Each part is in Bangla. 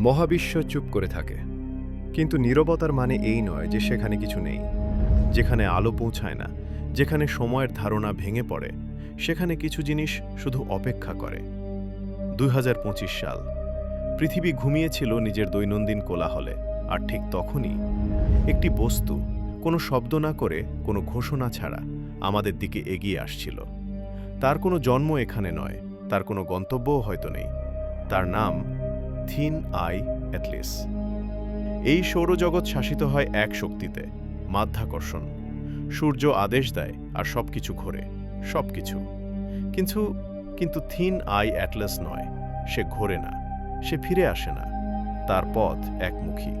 মহাবিশ্ব চুপ করে থাকে। কিন্তু নীরবতার মানে এই নয় যে সেখানে কিছু নেই। যেখানে আলো পৌঁছায় না, যেখানে সময়ের ধারণা ভেঙে পড়ে, সেখানে কিছু জিনিস শুধু অপেক্ষা করে। দুই হাজার পঁচিশ সাল। পৃথিবী ঘুমিয়েছিল নিজের দৈনন্দিন কোলাহলে, আর ঠিক তখনই একটি বস্তু, কোনো শব্দ না করে, কোনো ঘোষণা ছাড়া আমাদের দিকে এগিয়ে আসছিল। তার কোনো জন্ম এখানে নয়, তার কোনো গন্তব্যও হয়তো নেই। তার নাম থিন আই অ্যাটলিস এই সৌরজগৎ শাসিত হয় এক শক্তিতে, মাধ্যাকর্ষণ। সূর্য আদেশ দেয় আর সবকিছু ঘোরে, সবকিছু। কিন্তু কিন্তু থিন আই অ্যাটলাস নয়, সে ঘোরে না, সে ফিরে আসে না, তার পথ একমুখী।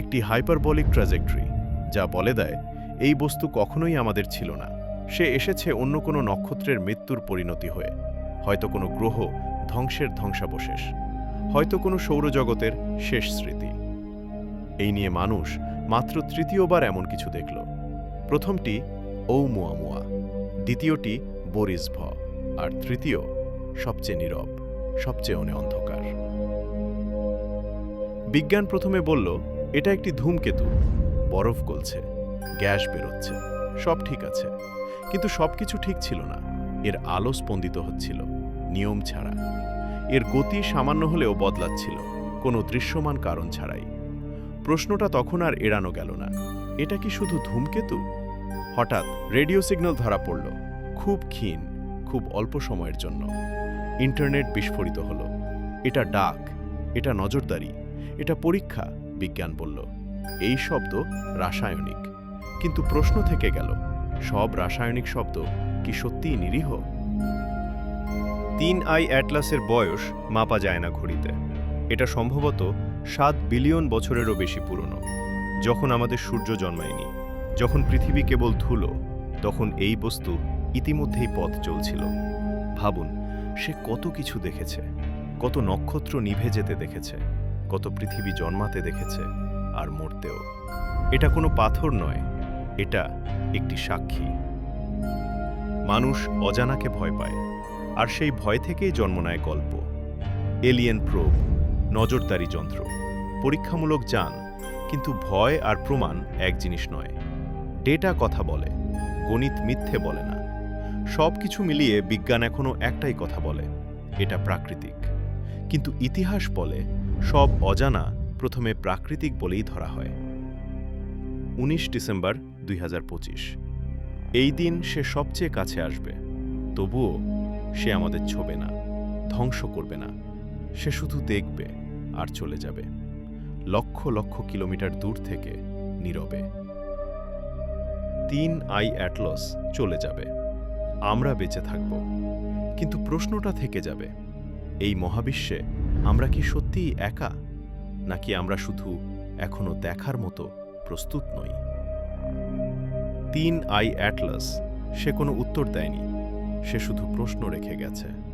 একটি হাইপারবলিক ট্র্যাজেক্টরি, যা বলে দেয়, এই বস্তু কখনোই আমাদের ছিল না, সে এসেছে অন্য কোনো নক্ষত্রের মৃত্যুর পরিণতি হয়ে, হয়তো কোনো গ্রহ ধ্বংসের ধ্বংসাবশেষ। হয়তো কোনো সৌরজগতের শেষ স্মৃতি। এই নিয়ে মানুষ মাত্র তৃতীয়বার এমন কিছু দেখল। প্রথমটি ঔ মুয়া মুয়া দ্বিতীয়টি বরিস ভ আর তৃতীয় সবচেয়ে নীরব, সবচেয়ে অনে অন্ধকার। বিজ্ঞান প্রথমে বলল, এটা একটি ধূমকেতু, বরফ গলছে, গ্যাস বেরোচ্ছে, সব ঠিক আছে। কিন্তু সবকিছু ঠিক ছিল না, এর আলো স্পন্দিত হচ্ছিল, নিয়ম ছাড়া। এর গতি সামান্য হলেও বদলাচ্ছিল, কোনো দৃশ্যমান কারণ ছাড়াই। প্রশ্নটা তখন আর এড়ানো গেল না। এটা কি শুধু ধূমকেতু? হঠাৎ রেডিও সিগন্যাল ধরা পড়ল, খুব ক্ষীণ, খুব অল্প সময়ের জন্য। ইন্টারনেট বিস্ফোরিত হলো। এটা ডাক, এটা নজরদারি, এটা পরীক্ষা, বিজ্ঞান বলল। এই শব্দ রাসায়নিক। কিন্তু প্রশ্ন থেকে গেল, সব রাসায়নিক শব্দ কি সত্যিই নিরীহ? তিন আই অ্যাটলাসের বয়স মাপা যায় না ঘড়িতে। এটা সম্ভবত সাত বিলিয়ন বছরেরও বেশি পুরনো, যখন আমাদের সূর্য জন্মায়নি, যখন পৃথিবী কেবল ধুলো, তখন এই বস্তু ইতিমধ্যেই পথ চলছিল। ভাবুন, সে কত কিছু দেখেছে, কত নক্ষত্র নিভে যেতে দেখেছে, কত পৃথিবী জন্মাতে দেখেছে আর মরতেও। এটা কোনো পাথর নয়, এটা একটি সাক্ষী। মানুষ অজানাকে ভয় পায়। আর সেই ভয় থেকেই জন্ম নেয় গল্প। এলিয়েন প্রোব, নজরদারি যন্ত্র, পরীক্ষামূলক যান, কিন্তু ভয় আর প্রমাণ এক জিনিস নয়। ডেটা কথা বলে, গণিত মিথ্যে বলে না। সব কিছু মিলিয়ে বিজ্ঞান এখনও একটাই কথা বলে, এটা প্রাকৃতিক। কিন্তু ইতিহাস বলে, সব অজানা প্রথমে প্রাকৃতিক বলেই ধরা হয়। উনিশ ডিসেম্বর দুই হাজার পঁচিশ। এই দিন সে সবচেয়ে কাছে আসবে, তবুও সে আমাদের ছোবে না, ধ্বংস করবে না। সে শুধু দেখবে আর চলে যাবে। লক্ষ লক্ষ কিলোমিটার দূর থেকে নীরবে। তিন আই অ্যাটলস চলে যাবে। আমরা বেঁচে থাকব। কিন্তু প্রশ্নটা থেকে যাবে, এই মহাবিশ্বে আমরা কি সত্যিই একা? নাকি আমরা শুধু এখনও দেখার মতো প্রস্তুত নই? তিন আই অ্যাটলাস, সে কোনো উত্তর দেয়নি। সে শুধু প্রশ্ন রেখে গেছে।